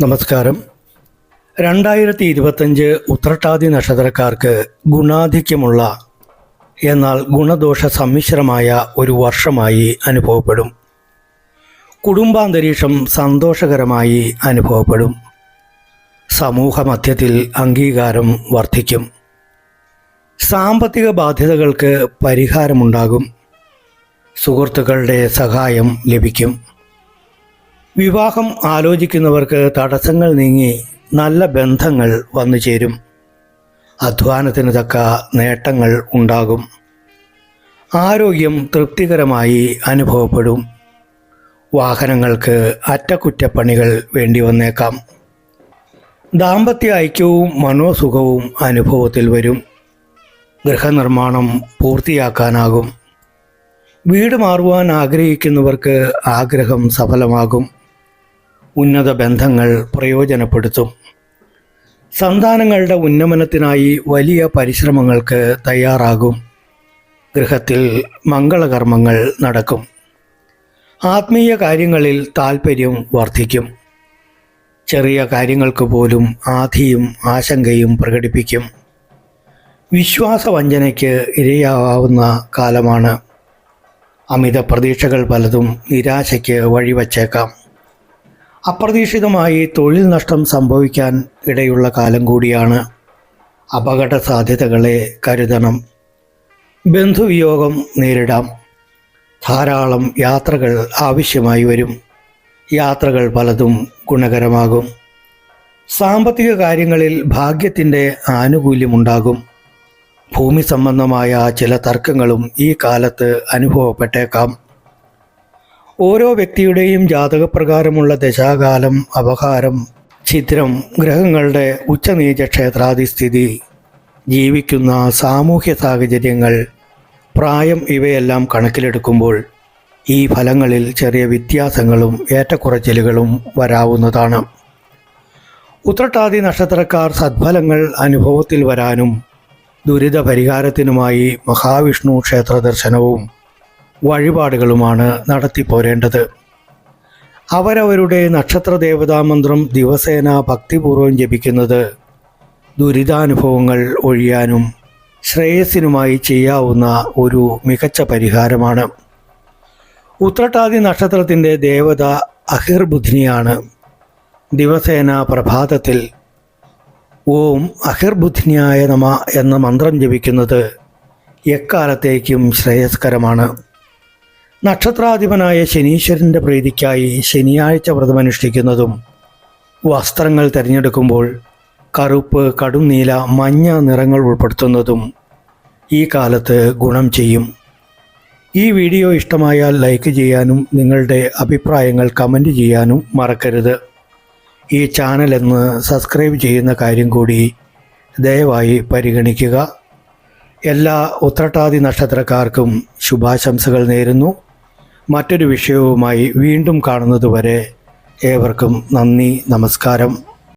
നമസ്കാരം. രണ്ടായിരത്തി ഇരുപത്തഞ്ച് ഉത്രട്ടാതി നക്ഷത്രക്കാർക്ക് ഗുണാധിക്യമുള്ള എന്നാൽ ഗുണദോഷ സമ്മിശ്രമായ ഒരു വർഷമായി അനുഭവപ്പെടും. കുടുംബാന്തരീക്ഷം സന്തോഷകരമായി അനുഭവപ്പെടും. സമൂഹ മധ്യത്തിൽ അംഗീകാരം വർദ്ധിക്കും. സാമ്പത്തിക ബാധ്യതകൾക്ക് പരിഹാരമുണ്ടാകും. സുഹൃത്തുക്കളുടെ സഹായം ലഭിക്കും. വിവാഹം ആലോചിക്കുന്നവർക്ക് തടസ്സങ്ങൾ നീങ്ങി നല്ല ബന്ധങ്ങൾ വന്നു ചേരും. അധ്വാനത്തിന് തക്ക നേട്ടങ്ങൾ ഉണ്ടാകും. ആരോഗ്യം തൃപ്തികരമായി അനുഭവപ്പെടും. വാഹനങ്ങൾക്ക് അറ്റകുറ്റപ്പണികൾ വേണ്ടി വന്നേക്കാം. ദാമ്പത്യ ഐക്യവും മനോസുഖവും അനുഭവത്തിൽ വരും. ഗൃഹനിർമ്മാണം പൂർത്തിയാക്കാനാകും. വീട് മാറുവാൻ ആഗ്രഹിക്കുന്നവർക്ക് ആഗ്രഹം സഫലമാകും. ഉന്നത ബന്ധങ്ങൾ പ്രയോജനപ്പെടുത്തും. സന്താനങ്ങളുടെ ഉന്നമനത്തിനായി വലിയ പരിശ്രമങ്ങൾക്ക് തയ്യാറാകും. ഗൃഹത്തിൽ മംഗളകർമ്മങ്ങൾ നടക്കും. ആത്മീയ കാര്യങ്ങളിൽ താൽപ്പര്യം വർദ്ധിക്കും. ചെറിയ കാര്യങ്ങൾക്ക് പോലും ആധിയും ആശങ്കയും പ്രകടിപ്പിക്കും. വിശ്വാസവഞ്ചനയ്ക്ക് ഇരയാവുന്ന കാലമാണ്. അമിത പ്രതീക്ഷകൾ പലതും നിരാശയ്ക്ക് വഴിവച്ചേക്കാം. അപ്രതീക്ഷിതമായി തൊഴിൽ നഷ്ടം സംഭവിക്കാൻ ഇടയുള്ള കാലം കൂടിയാണ് അപകട സാധ്യതകളെ കരുതണം. ബന്ധുവിയോഗം നേരിടാം. ധാരാളം യാത്രകൾ ആവശ്യമായി വരും. യാത്രകൾ പലതും ഗുണകരമാകും. സാമ്പത്തിക കാര്യങ്ങളിൽ ഭാഗ്യത്തിന്റെ ആനുകൂല്യമുണ്ടാകും. ഭൂമി സംബന്ധമായ ചില തർക്കങ്ങളും ഈ കാലത്ത് അനുഭവപ്പെട്ടേക്കാം. ഓരോ വ്യക്തിയുടെയും ജാതകപ്രകാരമുള്ള ദശാകാലം അപഹാരം ചിത്രം ഗ്രഹങ്ങളുടെ ഉച്ചനീച ക്ഷേത്രാധിസ്ഥിതി ജീവിക്കുന്ന സാമൂഹ്യ സാഹചര്യങ്ങൾ പ്രായം ഇവയെല്ലാം കണക്കിലെടുക്കുമ്പോൾ ഈ ഫലങ്ങളിൽ ചെറിയ വ്യത്യാസങ്ങളും ഏറ്റക്കുറച്ചിലുകളും വരാവുന്നതാണ്. ഉത്രട്ടാതി നക്ഷത്രക്കാർ സദ്ഫലങ്ങൾ അനുഭവത്തിൽ വരാനും ദുരിത പരിഹാരത്തിനുമായി മഹാവിഷ്ണു ക്ഷേത്ര ദർശനവും വഴിപാടുകളുമാണ് നടത്തിപ്പോരേണ്ടത്. അവരവരുടെ നക്ഷത്ര ദേവതാമന്ത്രം ദിവസേന ഭക്തിപൂർവം ജപിക്കുന്നത് ദുരിതാനുഭവങ്ങൾ ഒഴിയാനും ശ്രേയസ്സിനുമായി ചെയ്യാവുന്ന ഒരു മികച്ച പരിഹാരമാണ്. ഉത്രട്ടാതി നക്ഷത്രത്തിന്റെ ദേവത അഹിർബുദ്ധിനിയാണ് ദിവസേന പ്രഭാതത്തിൽ ഓം അഹിർബുദ്ധിനിയായ നമ എന്ന മന്ത്രം ജപിക്കുന്നത് എക്കാലത്തേക്കും ശ്രേയസ്കരമാണ്. നക്ഷത്രാധിപനായ ശനീശ്വരന്റെ പ്രീതിക്കായി ശനിയാഴ്ച വ്രതമനുഷ്ഠിക്കുന്നതും വസ്ത്രങ്ങൾ തിരഞ്ഞെടുക്കുമ്പോൾ കറുപ്പ് കടും നീല മഞ്ഞ നിറങ്ങൾ ഉൾപ്പെടുത്തുന്നതും ഈ കാലത്ത് ഗുണം ചെയ്യും. ഈ വീഡിയോ ഇഷ്ടമായാൽ ലൈക്ക് ചെയ്യാനും നിങ്ങളുടെ അഭിപ്രായങ്ങൾ കമന്റ് ചെയ്യാനും മറക്കരുത്. ഈ ചാനൽ എന്ന് സബ്സ്ക്രൈബ് ചെയ്യുന്ന കാര്യം കൂടി ദയവായി പരിഗണിക്കുക. എല്ലാ ഉത്രട്ടാതി നക്ഷത്രക്കാർക്കും ശുഭാശംസകൾ നേരുന്നു. മറ്റൊരു വിഷയവുമായി വീണ്ടും കാണുന്നതുവരെ ഏവർക്കും നന്ദി നമസ്കാരം.